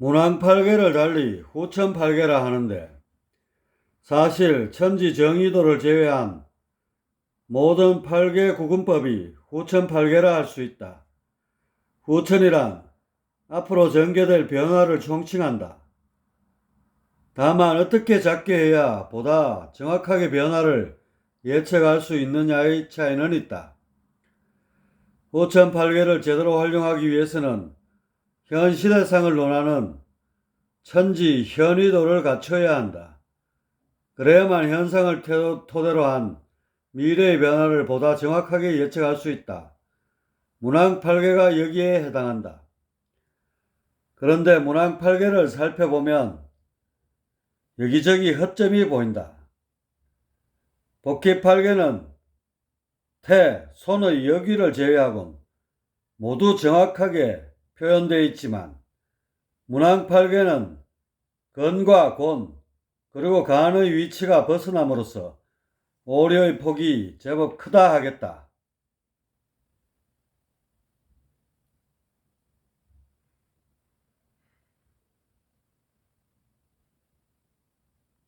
문항팔계를 달리 후천팔계라 하는데 사실 천지 정의도를 제외한 모든 팔계 구분법이 후천팔계라 할 수 있다. 후천이란 앞으로 전개될 변화를 총칭한다. 다만 어떻게 작게 해야 보다 정확하게 변화를 예측할 수 있느냐의 차이는 있다. 후천팔계를 제대로 활용하기 위해서는 현 시대상을 논하는 천지 현의도를 갖춰야 한다. 그래야만 현상을 토대로 한 미래의 변화를 보다 정확하게 예측할 수 있다. 문항팔계가 여기에 해당한다. 그런데 문항팔계를 살펴보면 여기저기 허점이 보인다. 복귀팔계는 태, 손의 여기를 제외하곤 모두 정확하게 표현되어 있지만 문항팔계는 건과 곤 그리고 간의 위치가 벗어남으로써 오류의 폭이 제법 크다 하겠다.